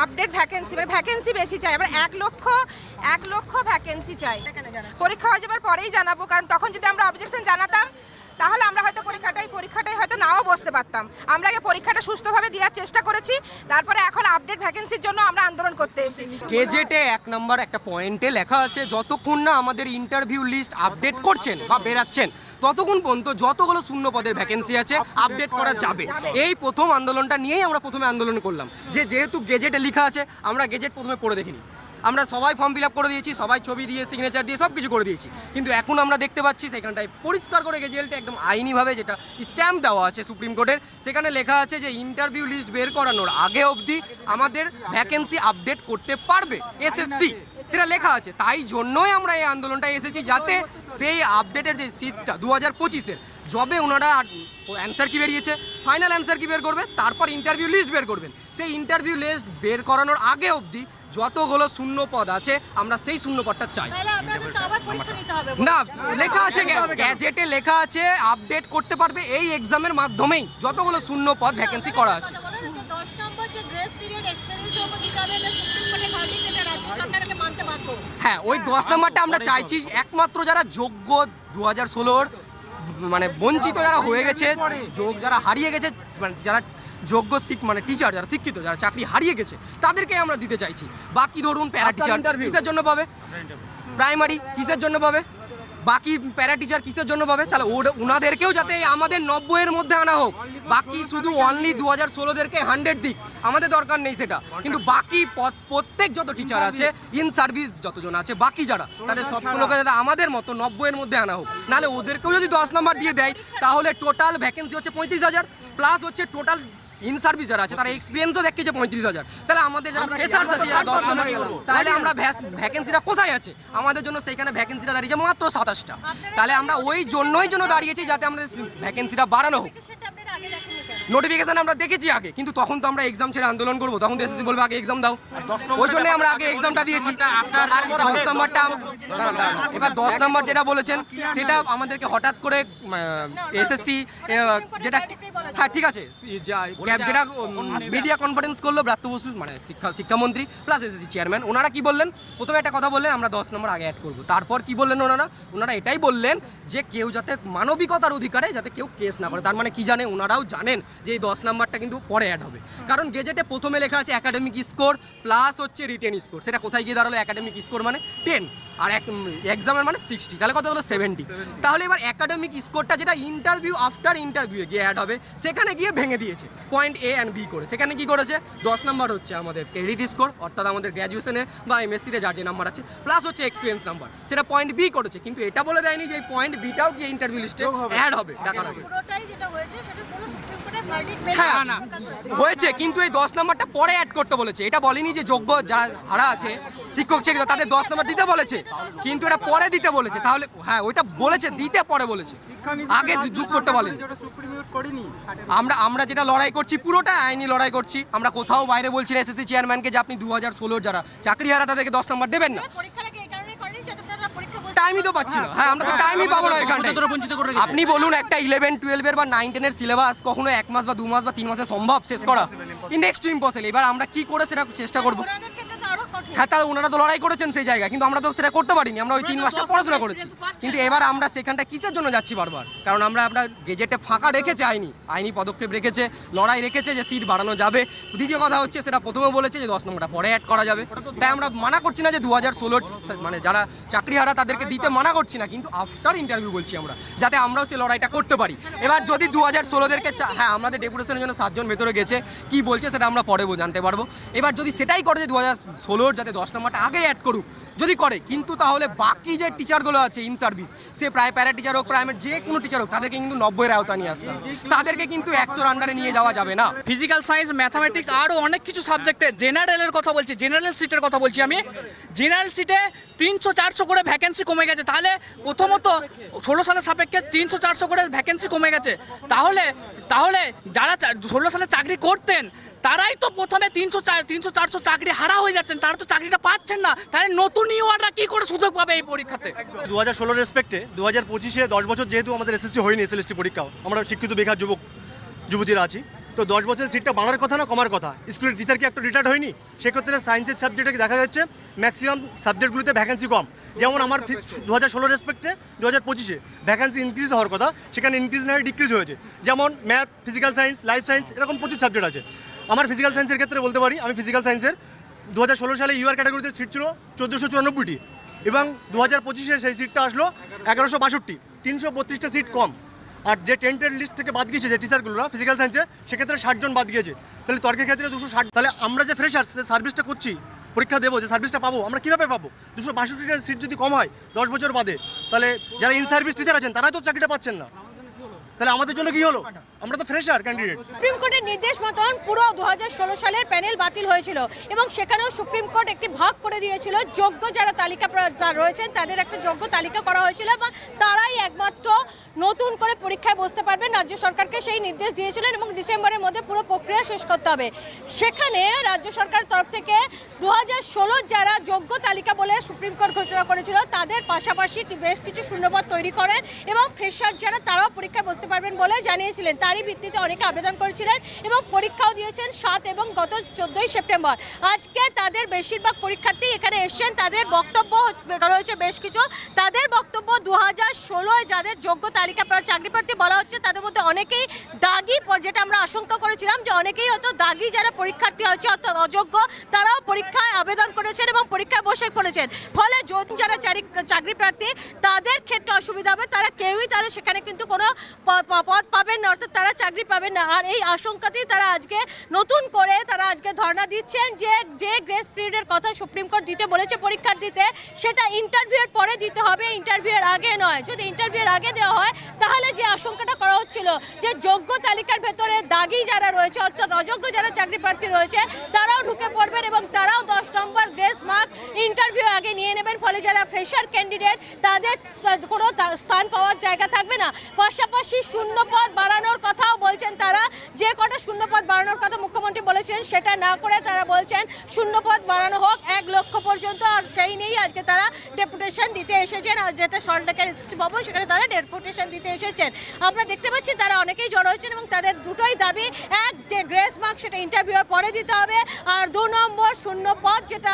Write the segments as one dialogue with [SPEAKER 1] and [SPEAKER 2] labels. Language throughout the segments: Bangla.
[SPEAKER 1] আপডেট ভ্যাকেন্সি মানে ভ্যাকেন্সি বেশি চাই। আমার এক লক্ষ এক লক্ষ ভ্যাকেন্সি চাই। পরীক্ষা হয়ে যাবার পরেই জানাব কারণ তখন যদি আমরা অবজেকশন জানাতাম তাহলে আমরা হয়তো পরীক্ষাটাই পরীক্ষাটাই হয়তো নাও বসতে পারতাম। আমরা আগে পরীক্ষাটা সুস্থভাবে দেওয়ার চেষ্টা করেছি, তারপরে এখন আপডেট ভ্যাকেন্সির জন্য আমরা আন্দোলন করতে এসেছি।
[SPEAKER 2] গেজেটে এক নম্বর একটা পয়েন্টে লেখা আছে, যতক্ষণ না আমাদের ইন্টারভিউ লিস্ট আপডেট করছেন বা বেরাচ্ছেন, ততক্ষণ পর্যন্ত যতগুলো শূন্য পদের ভ্যাকেন্সি আছে আপডেট করা যাবে। এই প্রথম আন্দোলনটা নিয়েই আমরা প্রথমে আন্দোলন করলাম। যে যেহেতু গেজেটে লেখা আছে, আমরা গেজেট প্রথমে পড়ে দেখিনি। আমরা সবাই ফর্ম ফিল করে দিয়েছি, সবাই ছবি দিয়ে সিগনেচার দিয়ে সব কিছু করে দিয়েছি। কিন্তু এখন আমরা দেখতে পাচ্ছি সেখানটায় পরিষ্কার করে গেজেলটা একদম আইনিভাবে যেটা স্ট্যাম্প দেওয়া আছে সুপ্রিম কোর্টের। সেখানে লেখা আছে যে ইন্টারভিউ লিস্ট বের করানোর আগে অবধি আমাদের ভ্যাকেন্সি আপডেট করতে পারবে এসএসসি সেটা লেখা আছে। তাই জন্যই আমরা এই আন্দোলনটা এসেছি যাতে সেই আপডেটের যে সিটটা দু হাজার পঁচিশের জবে ওনারা অ্যান্সার কি বেরিয়েছে? ফাইনাল অ্যান্সার কি বের করবে? তারপর ইন্টারভিউ লিস্ট বের করবেন। সেই ইন্টারভিউ লিস্ট বের করানোর আগে অবধি যতগুলো শূন্য পদ আছে আমরা সেই শূন্য পদটা চাই। না লেখা আছে গ্যাজেটে লেখা আছে আপডেট করতে পারবে এই এক্সামের মাধ্যমেই। যতগুলো শূন্য পদ ভ্যাকেন্সি করা আছে।
[SPEAKER 3] কথা বলেন যে 10 নম্বর যে গ্রেস পিরিয়ড এক্সপেরিয়েন্স ওপর দিতে হবে এটা সুপ্রিম কোর্টের ভার্ডিক্ট এটা রাজ্য সরকারকে মানতে বাধ্য
[SPEAKER 2] হ্যাঁ ওই দশ নম্বরটা আমরা চাইছি একমাত্র যারা যোগ্য দু হাজার ষোলোর মানে বঞ্চিত যারা হয়ে গেছে যোগ যারা হারিয়ে গেছে মানে যারা যোগ্য শিক মানে টিচার যারা শিক্ষিত যারা চাকরি হারিয়ে গেছে তাদেরকে আমরা দিতে চাইছি। বাকি ধরুন প্যারা টিচার কিসের জন্য পাবে? প্রাইমারি কিসের জন্য পাবে? বাকি প্যারা টিচার কিসের জন্য পাবে? তাহলে ওনাদেরকেও যাতে আমাদের নব্বইয়ের মধ্যে আনা হোক। বাকি শুধু অনলি দু হাজার ষোলোদেরকে হান্ড্রেড দিক। আমাদের দরকার নেই সেটা। কিন্তু বাকি প্রত্যেক যত টিচার আছে ইন সার্ভিস যতজন আছে, বাকি যারা, তাদের সবগুলোকে যাতে আমাদের মতো নব্বইয়ের মধ্যে আনা হোক। নাহলে ওদেরকেও যদি দশ নম্বর দিয়ে দেয়, তাহলে টোটাল ভ্যাকেন্সি হচ্ছে পঁয়ত্রিশ হাজার প্লাস হচ্ছে টোটাল ইন সার্ভিস যারা আছে তারা এক্সপিরিয়েন্সও দেখছে পঁয়ত্রিশ হাজার। তাহলে আমাদের যারা ফ্রেশার্স আছে যারা দশ নম্বর তাহলে আমরা ভ্যাকেন্সিটা কোথায় আছে? আমাদের জন্য সেইখানে ভ্যাকেন্সিটা দাঁড়িয়েছে মাত্র সাতাশটা। তাহলে আমরা ওই জন্যই জন্য দাঁড়িয়েছি যাতে আমাদের ভ্যাকেন্সিটা বাড়ানো হোক। নোটিফিকেশন আমরা দেখেছি আগে কিন্তু তখন তো আমরা এক্সাম ছেড়ে আন্দোলন করব তখন তো এসএসসি বলবে আগে এক্সাম দাও। ওই জন্য আমরা আগে এক্সামটা দিয়েছি। আর দশ নাম্বারটা দাঁড়ান দাঁড়ান এবার দশ নম্বর যেটা বলেছেন সেটা আমাদেরকে হঠাৎ করে এসএসসি যেটা হ্যাঁ ঠিক আছে যেটা মিডিয়া কনফারেন্স করল ব্রাত্য বসু মানে শিক্ষা শিক্ষামন্ত্রী প্লাস এসএসসি চেয়ারম্যান ওনারা কি বললেন? প্রথমে একটা কথা বললেন আমরা দশ নম্বর আগে অ্যাড করব। তারপর কি বললেন ওনারা? ওনারা এটাই বললেন যে কেউ যাতে মানবিকতার অধিকারে যাতে কেউ কেস না করে তার মানে কি জানে? ওনারাও জানেন। যে এই দশ নাম্বারটা কিন্তু পরে অ্যাড হবে। কারণ গেজেটে প্রথমে লেখা আছে একাডেমিক স্কোর প্লাস হচ্ছে রিটেন স্কোর সেটা কোথায় গিয়ে দাঁড়াল? একাডেমিক স্কোর মানে টেন আর এক এক্সামের মানে সিক্সটি তাহলে কত হলো? সেভেন্টি তাহলে এবার একাডেমিক স্কোরটা যেটা ইন্টারভিউ আফটার ইন্টারভিউ গিয়ে অ্যাড হবে সেখানে গিয়ে ভেঙে দিয়েছে। পয়েন্ট এ অ্যান্ড বি করে। সেখানে কি করেছে? দশ নাম্বার হচ্ছে আমাদের ক্রেডিট স্কোর অর্থাৎ আমাদের গ্র্যাজুয়েশনে বা এমএসসিতে যার যে নাম্বার আছে প্লাস হচ্ছে এক্সপিরিয়েন্স নাম্বার সেটা পয়েন্ট বি করেছে। কিন্তু এটা বলে দেয়নি যে এই পয়েন্ট বিটাও গিয়ে ইন্টারভিউ লিস্টে অ্যাড হবে। ডাকার হ্যাঁ হয়েছে কিন্তু এই দশ নাম্বারটা পরে অ্যাড করতে বলেছে। এটা বলেনি যে যোগ্য যারা হারা আছে শিক্ষক শিক্ষিকা তাদের দশ নাম্বার দিতে বলেছে। কিন্তু এটা পরে দিতে বলেছে। তাহলে হ্যাঁ ওইটা বলেছে দিতে পরে বলেছে। আগে যুগ করতে বলেনি। আমরা আমরা যেটা লড়াই করছি পুরোটা আইনি লড়াই করছি। আমরা কোথাও বাইরে বলছি না এসএসসি চেয়ারম্যানকে যে আপনি দু হাজার ষোলোর যারা চাকরি হারা তাদেরকে দশ নাম্বার দেবেন না
[SPEAKER 3] পরীক্ষাটাকে এই কারণে করেনি যাতে আপনারা পরীক্ষা বসে
[SPEAKER 2] টাইমই তো পাচ্ছি না। হ্যাঁ আমরা তো টাইমই পাবো না এখানটায়। আপনি বলুন একটা ইলেভেন টুয়েলভের বা নাইন টেনের সিলেবাস কখনো এক মাস বা দু মাস বা তিন মাসে সম্ভব? শেষ করা। নেক্সট ইম্পসিবল এবার আমরা কি করে সেটা চেষ্টা করব? হ্যাঁ তাহলে ওনারা তো লড়াই করেছেন সেই জায়গায় কিন্তু আমরা তো সেটা করতে পারিনি আমরা ওই তিন মাসটা পড়াশোনা করেছি। কিন্তু এবার আমরা সেখানটা কিসের জন্য যাচ্ছি বারবার? কারণ আমরা আমরা গেজেটে ফাঁকা রেখেছে আইনি আইনি পদক্ষেপ রেখেছে লড়াই রেখেছে যে সিট বাড়ানো যাবে। দ্বিতীয় কথা হচ্ছে সেটা প্রথমে বলেছে যে দশ নম্বরটা পরে অ্যাড করা যাবে। তাই আমরা মানা করছি না যে দু হাজার ষোলোর মানে যারা চাকরি হারা তাদেরকে দিতে মানা করছি না কিন্তু আফটার ইন্টারভিউ বলছি আমরা যাতে আমরাও সেই লড়াইটা করতে পারি। এবার যদি দু হাজার ষোলোদেরকে হ্যাঁ আমাদের ডেপুটেশনের জন্য সাতজন ভেতরে গেছে কি বলছে সেটা আমরা পরে জানতে পারব। এবার যদি সেটাই করে যে দু হাজার ষোলোর যাতে দশ নম্বরটা আগে অ্যাড করুক, যদি করে। কিন্তু তাহলে বাকি যে টিচারগুলো আছে ইন সার্ভিস সে প্রায় প্যারা টিচার হোক প্রাইমেট যে কোনো টিচার হোক, তাদেরকে কিন্তু নব্বইয়ের আওতা নিয়ে আসতে। তাদেরকে কিন্তু একশোর আন্ডারে নিয়ে যাওয়া যাবে না।
[SPEAKER 4] ফিজিক্যাল সায়েন্স ম্যাথামেটিক্স আরও অনেক কিছু সাবজেক্টে জেনারেলের কথা বলছি জেনারেল সিটের কথা বলছি আমি। জেনারেল সিটে তিনশো, চারশো করে ভ্যাকেন্সি কমে গেছে। তাহলে প্রথমত ষোলো সালের সাপেক্ষে তিনশো, চারশো করে ভ্যাকেন্সি কমে গেছে। তাহলে তাহলে যারা ষোলো সালে চাকরি করতেন তারাই তো প্রথমে তিনশো তিনশো চারশো চাকরি হারা হয়ে যাচ্ছেন, তারা তো চাকরিটা পাচ্ছেন না। তাহলে নতুন ইউয়াররা কি করে সুযোগ পাবে এই পরীক্ষাতে?
[SPEAKER 5] দু হাজার ষোলোর রেসপেক্টে দু হাজার পঁচিশে দশ বছর যেহেতু আমাদের এসএসসি হয়নি এসএলএসটি পরীক্ষাও, আমরা শিক্ষিত বেকার যুবক, যুবতীরা আছি। তো দশ বছরের সিটটা বাড়ার কথা না, কমার কথা? স্কুলের টিচার কি একটা রিটায়ার্ড হয়নি? সেক্ষেত্রে সায়েন্সের সাবজেক্টে দেখা যাচ্ছে ম্যাক্সিমাম সাবজেক্টগুলিতে ভ্যাকেন্সি কম। যেমন আমার দু হাজার ষোলো রেসপেক্টে দু হাজার পঁচিশে ভ্যাকেন্সি ইনক্রিজ হওয়ার কথা, সেখানে ইনক্রিজ না হয়ে ডিক্রিজ হয়েছে। যেমন math physical science life science এরকম প্রচুর সাবজেক্ট আছে। আমার ফিজিক্যাল সায়েন্সের ক্ষেত্রে বলতে পারি, আমি ফিজিক্যাল সায়েন্সের দু হাজার ষোলো সালে ইউআর ক্যাটাগরিতে সিট ছিল চোদ্দোশো চুরানব্বইটি। এবং দু হাজার পঁচিশে সেই সিটটা আসলো এগারোশো বাষট্টি। তিনশো বত্রিশটা সিট কম। আর যে টেন্টের লিস্ট থেকে বাদ গিয়েছে, যে টিচারগুলোরা ফিজিক্যাল সায়েন্সে সেক্ষেত্রে ষাটজন বাদ গিয়েছে। তাহলে তর্কের ক্ষেত্রে দুশো ষাট। তাহলে আমরা যে ফ্রেশার যে সার্ভিসটা করছি, পরীক্ষা দেবো, যে সার্ভিসটা পাবো, আমরা কীভাবে পাবো? দুশো বাষট্টিটার সিট যদি কম হয়, দশ বছর বাদে, তাহলে যারা ইন সার্ভিস টিচার আছেন, তারা তো চাকরিটা পাচ্ছেন না। তাহলে আমাদের জন্য কী হলো? আমরা তো ফ্রেশার ক্যান্ডিডেট
[SPEAKER 3] সুপ্রিম কোর্টের নির্দেশ মতন পুরো দু হাজার ষোলো সালের প্যানেল বাতিল হয়েছিল এবং সেখানেও সুপ্রিম কোর্ট একটি ভাগ করে দিয়েছিল। যোগ্য যারা তালিকা রয়েছেন, তাদের একটা যোগ্য তালিকা করা হয়েছিল এবং তারাই একমাত্র নতুন করে পরীক্ষায় বসতে পারবেন। রাজ্য সরকারকে সেই নির্দেশ দিয়েছিলেন এবং ডিসেম্বরের মধ্যে পুরো প্রক্রিয়া শেষ করতে হবে। সেখানে রাজ্য সরকারের তরফ থেকে দু হাজার ষোলো যারা যোগ্য তালিকা বলে সুপ্রিম কোর্ট ঘোষণা করেছিল, তাদের পাশাপাশি বেশ কিছু শূন্যপদ তৈরি করেন এবং ফ্রেশার যারা, তারাও পরীক্ষায় বসতে পারবেন বলে জানিয়েছিলেন। তারই ভিত্তিতে অনেকে আবেদন করেছিলেন এবং পরীক্ষাও দিয়েছেন সাত এবং গত চোদ্দোই সেপ্টেম্বর। আজকে তাদের বেশিরভাগ পরীক্ষার্থী এখানে এসছেন। তাদের বক্তব্য রয়েছে বেশ কিছু। তাদের বক্তব্য দু হাজার ষোলোয় যাদের যোগ্য তালিকা চাকরি প্রার্থী বলা হচ্ছে, তাদের মধ্যে অনেকেই দাগি যেটা আমরা আশঙ্কা করেছিলাম যে অনেকেই হয়তো দাগি যারা পরীক্ষার্থী হচ্ছে অর্থাৎ অযোগ্য, তারাও পরীক্ষায় আবেদন করেছেন এবং পরীক্ষায় বসে পড়েছেন। ফলে যারা চাকরি প্রার্থী, তাদের ক্ষেত্রে অসুবিধা হবে, তারা কেউই তাহলে সেখানে কিন্তু কোনো পদ পাবেন না, অর্থাৎ তারা চাকরি পাবে না। আর এই আশঙ্কাতেই তারা আজকে নতুন করে আজকে ধর্ণা দিচ্ছেন যে যে গ্রেস পিরিয়ডের কথা সুপ্রিম কোর্ট দিতে বলেছে পরীক্ষার দিতে, সেটা ইন্টারভিউয়ের পরে দিতে হবে ইন্টারভিউয়ের আগে নয়। যদি ইন্টারভিউয়ের আগে দেওয়া হয়, তাহলে যে আশঙ্কাটা করা হচ্ছিল যে যোগ্য তালিকার ভেতরে দাগি যারা রয়েছে, অর্থাৎ অযোগ্য যারা চাকরি প্রার্থী রয়েছে, তারাও ঢুকে পড়বেন এবং তারাও দশ নম্বর গ্রেস মার্ক ইন্টারভিউ আগে নিয়ে নেবেন। ফলে যারা ফ্রেশার ক্যান্ডিডেট তাদের কোনো স্থান পাওয়ার জায়গা থাকবে না। পাশাপাশি শূন্য পদ বাড়ানোর কথাও বলছেন তারা। যে কটা শূন্য পদ বাড়ানোর কথা মুখ্যমন্ত্রী বলেছেন, সেটা না করে তারা বলছেন শূন্য পদ বাড়ানো হোক, এক লক্ষ পর্যন্ত আর সেই নিয়েই আজকে তারা ডেপুটেশন দিতে এসেছেন। আর যেটা সল্টলেকের এসএসসি ভবন, সেখানে তারা ডেপুটেশন দিতে এসেছেন। আমরা দেখতে পাচ্ছি তারা অনেকেই জড়ো হয়েছেন এবং তাদের দুটোই দাবি, এক, যে গ্রেস মার্ক, সেটা ইন্টারভিউর পরে দিতে হবে। আর দু নম্বর শূন্য পদ যেটা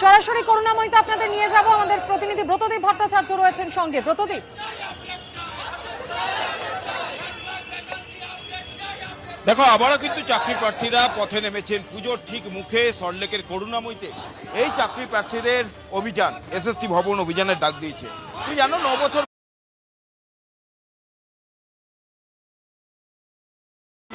[SPEAKER 6] সরাসরি করুণাময়তে আপনাদের নিয়ে যাব। আমাদের প্রতিনিধি ব্রতদীপ ভট্টাচার্য রয়েছেন সঙ্গে। ব্রতদীপ।
[SPEAKER 7] দেখো, আবারও কিন্তু চাকরি প্রার্থীরা পথে নেমেছেন। পুজোর ঠিক মুখে সল্টলেকের করুণাময়ীতে। এই চাকরি প্রার্থীদের অভিযান, এসএসসি ভবন অভিযানের ডাক দিয়েছে। তুমি জানো ন বছর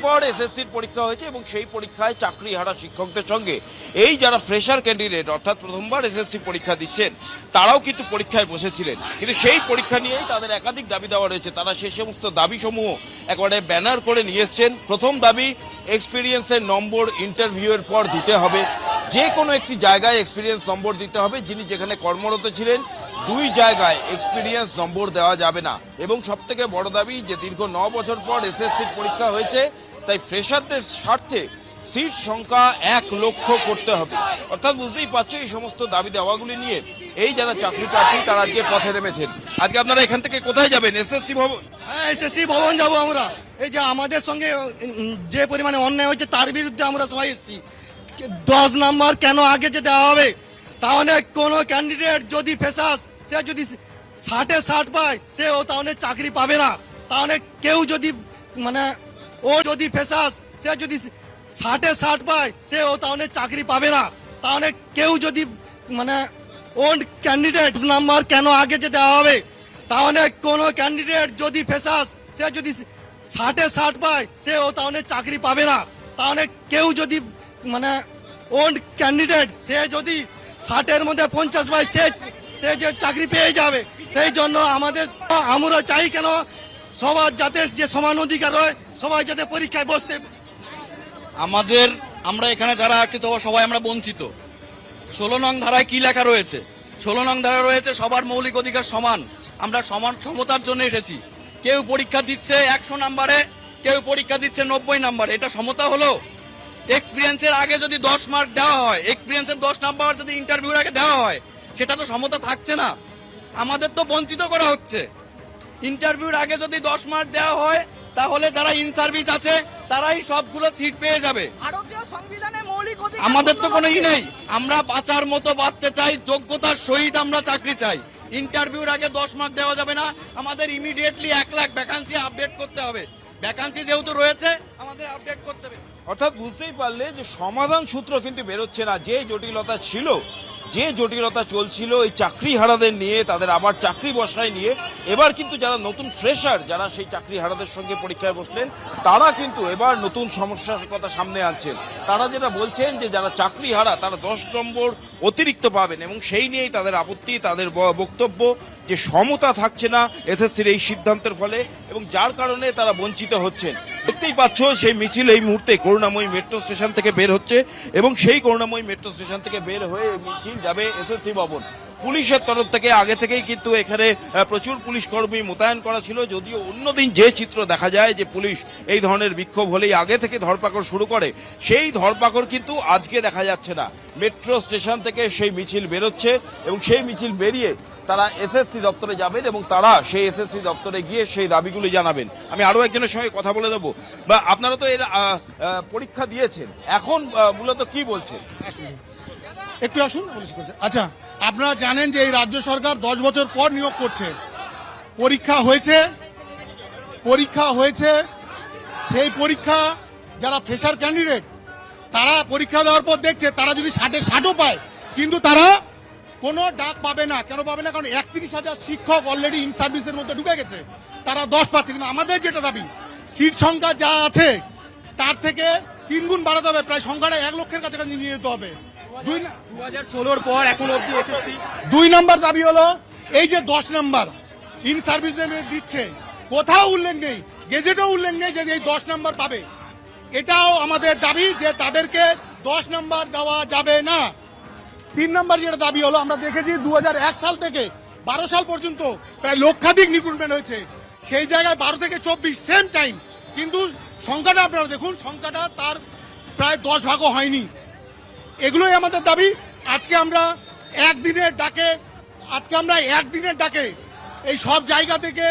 [SPEAKER 7] পর এসএসসির পরীক্ষা হয়েছে এবং সেই পরীক্ষায় চাকরি হারা শিক্ষকদের সঙ্গে। এই যারা ফ্রেশার ক্যান্ডিডেট অর্থাৎ প্রথমবার এসএসসি পরীক্ষা দিচ্ছেন, তারাও কিন্তু পরীক্ষায় বসেছিলেন। কিন্তু সেই পরীক্ষা নিয়েই তাদের একাধিক দাবি দেওয়া রয়েছে। তারা সেই সমস্ত দাবি সমূহ একবারে ব্যানার করে নিয়ে এসছেন। প্রথম দাবি এক্সপিরিয়েন্সের নম্বর ইন্টারভিউয়ের পর দিতে হবে। যে কোনো একটি জায়গায় এক্সপিরিয়েন্স নম্বর দিতে হবে। যিনি যেখানে কর্মরত ছিলেন, দুই জায়গায় এক্সপিরিয়েন্স নম্বর দেওয়া যাবে না। এবং সব থেকে বড় দাবি, যে দীর্ঘ ন বছর পর এসএসসির পরীক্ষা হয়েছে তাই ফ্রেশারদের স্বার্থে সিট সংখ্যা এক লক্ষ করতে হবে। অর্থাৎ বুঝতেই পারছ, এই সমস্ত দাবি দেওয়াগুলি নিয়ে এই যারা চাকরি প্রার্থী তারা আজকে পথে নেমেছেন। আজকে আপনারা এখান থেকে কোথায় যাবেন? এসএসসি ভবন?
[SPEAKER 8] হ্যাঁ এসএসসি ভবন যাব আমরা। এই যে আমাদের সঙ্গে যে পরিমাণে অন্যায় হয়েছে, তার বিরুদ্ধে আমরা সবাই এসেছি। দশ নাম্বার কেন আগে যে দেওয়া হবে? তাহলে কোনো ক্যান্ডিডেট যদি ফেসাস, সে যদি ষাটে ষাট পায়, সেও তাহলে চাকরি পাবে না। তাহলে কেউ যদি মানে ও যদি ফেসাস সে যদি ষাটে ষাট পায় সে ও তাহলে চাকরি পাবে না। তাহলে কেউ যদি মানে ওন ক্যান্ডিডেট নাম্বার কেন আগে যে দেওয়া হবে? তাহলে কোনো ক্যান্ডিডেট যদি ফেসাস সে যদি ষাটে ষাট পায় সে ও তাহলে চাকরি পাবে না। তাহলে কেউ যদি মানে ওন ক্যান্ডিডেট সে যদি ষাটের মধ্যে পঞ্চাশ পায়, সে সে যে চাকরি পেয়ে যাবে, সেই জন্য আমাদের আমরা চাই কেন সবার যাতে যে সমান অধিকার হয় সবাই যাতে পরীক্ষায় বসতে
[SPEAKER 9] আমাদের, আমরা এখানে যারা আছি তো সবাই আমরা বঞ্চিত। ষোলো নং ধারায় কি লেখা রয়েছে? ষোলো নং ধারা রয়েছে, সবার মৌলিক অধিকার সমান। আমরা সমান সমতার জন্য এসেছি। কেউ পরীক্ষা দিচ্ছে একশো নাম্বারে, কেউ পরীক্ষা দিচ্ছে নব্বই নাম্বারে। এটা সমতা হলো। এক্সপিরিয়েন্সের আগে যদি দশ মার্ক দেওয়া হয় এক্সপিরিয়েন্সের দশ নাম্বার যদি ইন্টারভিউর আগে দেওয়া হয়, সেটা তো সমতা থাকছে না। আমাদের তো বঞ্চিত করা হচ্ছে। ইন্টারভিউর আগে যদি দশ মার্ক দেওয়া হয় তাহলে যারা ইন সার্ভিস আছে তারাই সবগুলো সিট পেয়ে যাবে।
[SPEAKER 4] ভারতীয় সংবিধানে মৌলিক
[SPEAKER 9] আমাদের তো কোনো ই নেই। আমরা বাঁচার মতো বাঁচতে চাই যোগ্যতার সহিত আমরা চাকরি চাই। ইন্টারভিউর আগে দশ মার্ক দেওয়া যাবে না। আমাদের ইমিডিয়েটলি এক লাখ ভ্যাকান্সি আপডেট করতে হবে। ভ্যাকান্সি যেহেতু রয়েছে আমাদের আপডেট করতে হবে।
[SPEAKER 7] অর্থাৎ বুঝতেই পারলে যে সমাধান সূত্র কিন্তু বেরোচ্ছে না যে জটিলতা ছিল যে জটিলতা চলছিল, এই চাকরি হারাদের নিয়ে, তাদের আবার চাকরি বসায় নিয়ে, এবার কিন্তু যারা নতুন ফ্রেশার যারা সেই চাকরি হারাদের সঙ্গে পরীক্ষায় বসলেন, তারা কিন্তু এবার নতুন সমস্যার কথা সামনে আনছেন। তারা যেটা বলছেন যে, যারা চাকরি হারা তারা দশ নম্বর অতিরিক্ত পাবেন এবং সেই নিয়েই তাদের আপত্তি, তাদের বক্তব্য যে, সমতা থাকছে না এসএসসির এই সিদ্ধান্তের ফলে এবং যার কারণে তারা বঞ্চিত হচ্ছেন। দেখতেই পাচ্ছ, সেই মিছিল এই মুহূর্তে করুণাময়ী মেট্রো স্টেশন থেকে বের হচ্ছে এবং সেই করুণাময়ী মেট্রো স্টেশন থেকে বের হয়ে মিছিল যাবে এসএসসি ভবন। পুলিশের তরফ থেকে আগে থেকেই কিন্তু এখানে প্রচুর পুলিশ কর্মী মোতায়েন করা ছিল। যদিও অন্যদিন যে চিত্র দেখা যায় যে পুলিশ এই ধরনের বিক্ষোভ হলেই আগে থেকে ধরপাকড় শুরু করে, সেই ধরপাকড় কিন্তু আজকে দেখা যাচ্ছে না। মেট্রো স্টেশন থেকে সেই মিছিল বেরোচ্ছে এবং সেই মিছিল বেরিয়ে তারা এসএসসি দপ্তরে যাবেন এবং তারা সেই এসএসসি দপ্তরে গিয়ে সেই দাবিগুলি জানাবেন। আমি আরও একজনের সঙ্গে কথা বলে দেবো। বা আপনারা তো এর পরীক্ষা দিয়েছেন। এখন মূলত কি বলছেন?
[SPEAKER 10] একটু আসুন আচ্ছা আপনারা জানেন যে এই রাজ্য সরকার দশ বছর পর নিয়োগ করছে। পরীক্ষা হয়েছে পরীক্ষা হয়েছে, সেই পরীক্ষা যারা ফ্রেশার ক্যান্ডিডেট তারা পরীক্ষা দেওয়ার পর দেখছে তারা যদি ষাটে ষাটও পায়, কিন্তু তারা কোনো ডাক পাবে না। কেন পাবে না? কারণ একত্রিশ হাজার শিক্ষক অলরেডি ইন সার্ভিসের মধ্যে ঢুকে গেছে। তারা দশ পাচ্ছে, কিন্তু আমাদের যেটা দাবি সিট সংখ্যা যা আছে, তার থেকে তিন গুণ বাড়াতে হবে। প্রায় সংখ্যাটা এক লক্ষের কাছাকাছি নিয়ে যেতে হবে। দুই নম্বর দাবি হলো, এই যে দশ নম্বর ইন সার্ভিস দিচ্ছে, কোথাও উল্লেখ নেই, গেজেটও উল্লেখ নেই যে এই দশ নম্বর পাবে। এটাও আমাদের দাবি যে তাদেরকে দশ নম্বর দেওয়া যাবে না। তিন নম্বর যেটা দাবি হলো, আমরা দেখেছি দু হাজার এক সাল থেকে বারো সাল পর্যন্ত প্রায় লক্ষাধিক রিক্রুটমেন্ট হয়েছে। সেই জায়গায় বারো থেকে চব্বিশ সেম টাইম কিন্তু সংখ্যাটা আপনারা দেখুন, সংখ্যাটা তার প্রায় দশ ভাগও হয়নি। এগুলোই আমাদের দাবি। আজকে আমরা একদিনের ডাকে আজকে আমরা একদিনের ডাকে এই সব জায়গা থেকে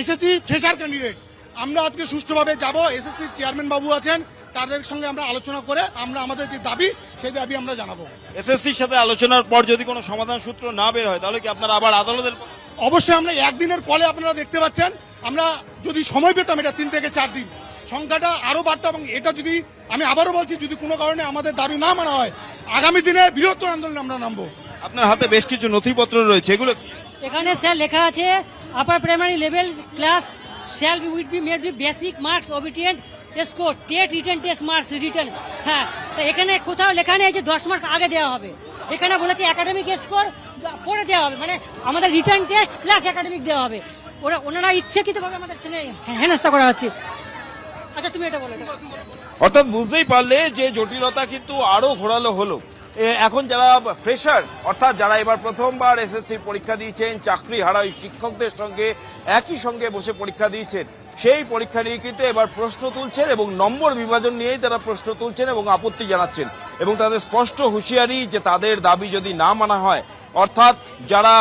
[SPEAKER 10] এসেছি ফ্রেশার ক্যান্ডিডেট। আমরা আজকে সুষ্ঠুভাবে যাব এসএসসি চেয়ারম্যান বাবু আছেন তাদের সঙ্গে আমরা আলোচনা করে আমরা আমাদের যে দাবি সেই দাবি আমরা জানাব।
[SPEAKER 7] এসএসসির সাথে আলোচনার পর যদি কোনো সমাধান সূত্র না বের হয় তাহলে কি আপনারা আবার আদালতের
[SPEAKER 10] অবশ্যই আমরা একদিনের কলে আপনারা দেখতে পাচ্ছেন। আমরা যদি সময় পেতাম এটা তিন থেকে চার দিন। সংখ্যাটা আরও বাড়তো এবং এটা যদি আমি আবারও বলছি যদি কোনো কারণে আমাদের দাবি না মানা হয় আগামী দিনে বৃহত্তর আন্দোলনে আমরা নামবো।
[SPEAKER 7] আপনার হাতে বেশ কিছু নথিপত্র রয়েছে এগুলো
[SPEAKER 11] এখানে স্যার লেখা আছে upper primary level class shall be weed be made with basic marks obedient score TET written test marks written হ্যাঁ তো এখানে কোথাও লেখা নেই যে দশ মার্ক আগে দেওয়া হবে। এখানে বলেছে একাডেমিক স্কোর পরে দেওয়া হবে মানে আমাদের রিটার্ন টেস্ট প্লাস একাডেমিক দেওয়া হবে। ওরা ওনারা ইচ্ছাকৃতভাবে আমাদের সঙ্গে হেনস্থা করা হচ্ছে। আচ্ছা
[SPEAKER 7] অর্থাৎ বুঝতেই পারলে যে জটিলতা কিন্তু আরও ঘোরালো হলো। এখন যারা ফ্রেশার অর্থাৎ যারা এবার প্রথমবার এসএসসি পরীক্ষা দিয়েছেন চাকরি হারা শিক্ষকদের সঙ্গে একই সঙ্গে বসে পরীক্ষা দিয়েছেন, সেই পরীক্ষা নিয়ে কিন্তু এবার প্রশ্ন তুলছেন এবং নম্বর বিভাজন নিয়েই তারা প্রশ্ন তুলছেন এবং আপত্তি জানাচ্ছেন। এবং তাদের স্পষ্ট হুঁশিয়ারি যে তাদের দাবি যদি না মানা হয়, অর্থাৎ যারা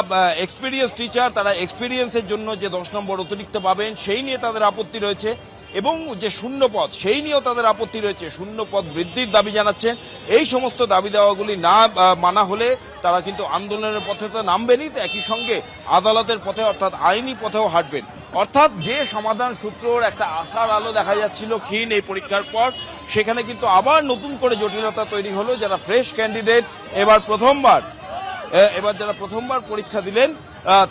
[SPEAKER 7] এক্সপিরিয়েন্স টিচার তারা এক্সপিরিয়েন্সের জন্য যে দশ নম্বর অতিরিক্ত পাবেন, সেই নিয়ে তাদের আপত্তি রয়েছে। এবং যে শূন্য পদ সেই নিয়েও তাদের আপত্তি রয়েছে। শূন্য পদ বৃদ্ধির দাবি জানাচ্ছেন এই সমস্ত দাবি দেওয়াগুলি না মানা হলে তারা কিন্তু আন্দোলনের পথে তো নামবেনই, তো একই সঙ্গে আদালতের পথে অর্থাৎ আইনি পথেও হাঁটবেন। অর্থাৎ যে সমাধান সূত্রর একটা আশার আলো দেখা যাচ্ছিল ক্ষীণ এই পরীক্ষার পর, সেখানে কিন্তু আবার নতুন করে জটিলতা তৈরি হলো, যারা ফ্রেশ ক্যান্ডিডেট এবার প্রথমবার এবার যারা প্রথমবার পরীক্ষা দিলেন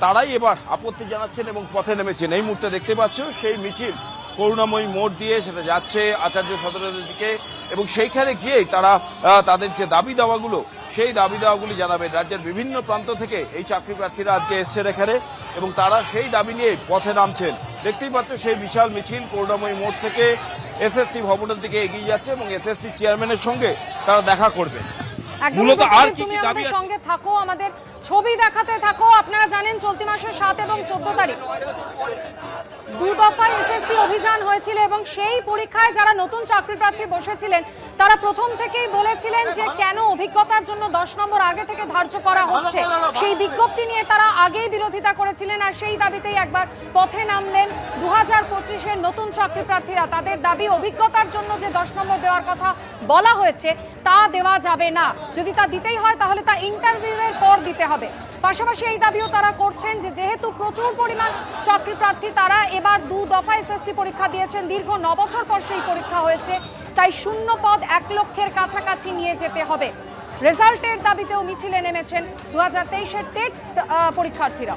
[SPEAKER 7] তারাই এবার আপত্তি জানাচ্ছেন এবং পথে নেমেছেন। এই মুহূর্তে দেখতে পাচ্ছ, সেই মিছিল করুণাময়ী মোড় দিয়ে সেটা যাচ্ছে আচার্য সদরের দিকে এবং সেইখানে গিয়েই তারা তাদের যে দাবি দাওয়াগুলো সেই দাবি দাওয়াগুলি জানাবেন রাজ্যের বিভিন্ন প্রান্ত থেকে এই চাকরি প্রার্থীরা আজকে এসছেন এখানে এবং তারা সেই দাবি নিয়ে পথে নামছেন দেখতেই পাচ্ছ সেই বিশাল মিছিল করুণাময়ী মোড় থেকে এসএসসি ভবনের দিকে এগিয়ে যাচ্ছে এবং এসএসসি চেয়ারম্যানের সঙ্গে তারা দেখা করবেন
[SPEAKER 6] একদমই
[SPEAKER 7] মূলত আর কি কি দাবি আছে?
[SPEAKER 6] সঙ্গে থাকো আমাদের ছবি দেখাতে থাকো, আপনারা জানেন চলতি মাসের সাত এবং চোদ্দ তারিখ। দু দফায় এসএসসি অভিযান হয়েছিল এবং সেই পরীক্ষায় যারা নতুন চাকরি প্রার্থী বসেছিলেন, তারা প্রথম থেকেই বলেছিলেন যে কেন অভিজ্ঞতার জন্য দশ নম্বর আগে থেকে ধার্য করা হচ্ছে। সেই বিজ্ঞপ্তি নিয়ে তারা আগেই বিরোধিতা করেছিলেন আর সেই দাবিতেই একবার পথে নামলেন দু হাজার পঁচিশের নতুন চাকরি প্রার্থীরা তাদের দাবি, অভিজ্ঞতার জন্য যে দশ নম্বর দেওয়ার কথা বলা হয়েছে, তা দেওয়া যাবে না। যদি তা দিতেই হয়, তাহলে তা ইন্টারভিউয়ের পর দিতে হবে। পাশাপাশি এই দাবিও তারা করছেন যে যেহেতু প্রচুর পরিমাণ চাকরি প্রার্থী, তারা এবার দু দফা এসএসসি পরীক্ষা দিয়েছেন। দীর্ঘ নবছর বছর পর সেই পরীক্ষা হয়েছে। তাই শূন্য পদ এক লক্ষের কাছাকাছি নিয়ে যেতে হবে। রেজাল্টের দাবিতেও মিছিলে নেমেছেন দু হাজার তেইশের টেট পরীক্ষার্থীরা